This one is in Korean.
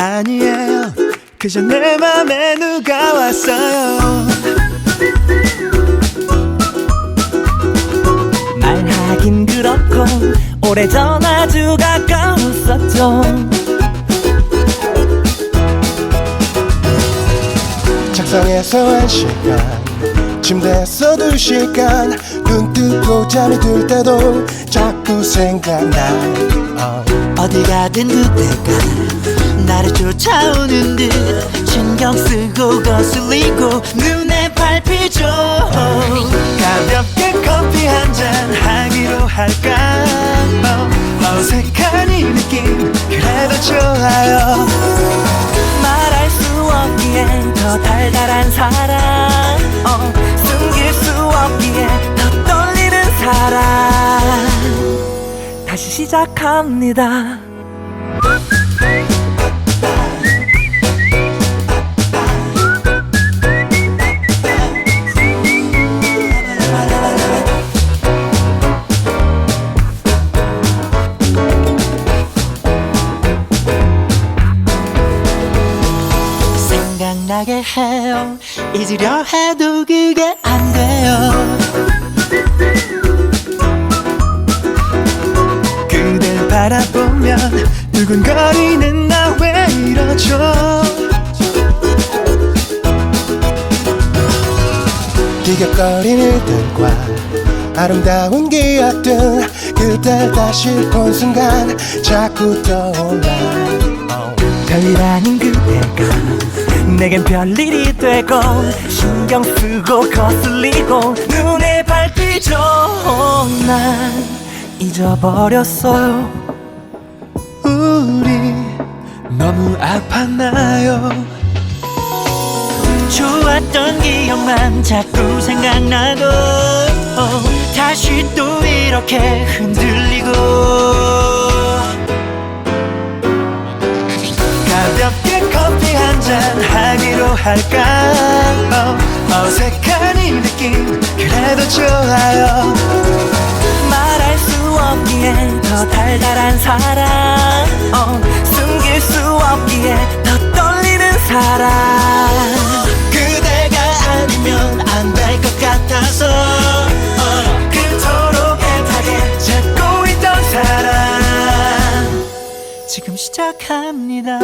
아니에요. 그저 내 맘에 누가 왔어요. 말하긴 그렇고 오래전 아주 가까웠었죠. 책상에서 한 시간 침대에서 두 시간 눈 뜨고 잠이 들 때도 자꾸 생각나. 어. 어디 가든 그때가 나를 쫓아오는 듯 신경 쓰고 거슬리고 눈에 밟히죠. 가볍게 커피 한 잔 하기로 할까? 어, 어색한 이 느낌 그래도 좋아요. 말할 수 없기에 더 달달한 사랑. 어, 숨길 수 없기에 더 떨리는 사랑. 다시 시작합니다 생각나게 해요. 잊으려 해도 그게 안 돼요. 그댈 바라보면 두근거리는 나 왜 이러죠? 기격거리는 일들과 아름다운 기억들 그댈 다시 본 순간 자꾸 떠올라. 어. 별이라는 그대가 내겐 별일이 되고 신경 쓰고 거슬리고 눈에 밟히죠 난 잊어버렸어요. 우리 너무 아팠나요? 좋았던 기억만 자꾸 생각나고 다시 또 이렇게 흔들 가볍게 커피 한 잔 하기로 할까? 어, 어색한 이 느낌 그래도 좋아요. 말할 수 없기에 더 달달한 사랑. 어, 숨길 수 없기에 더 떨리는 사랑 시작합니다.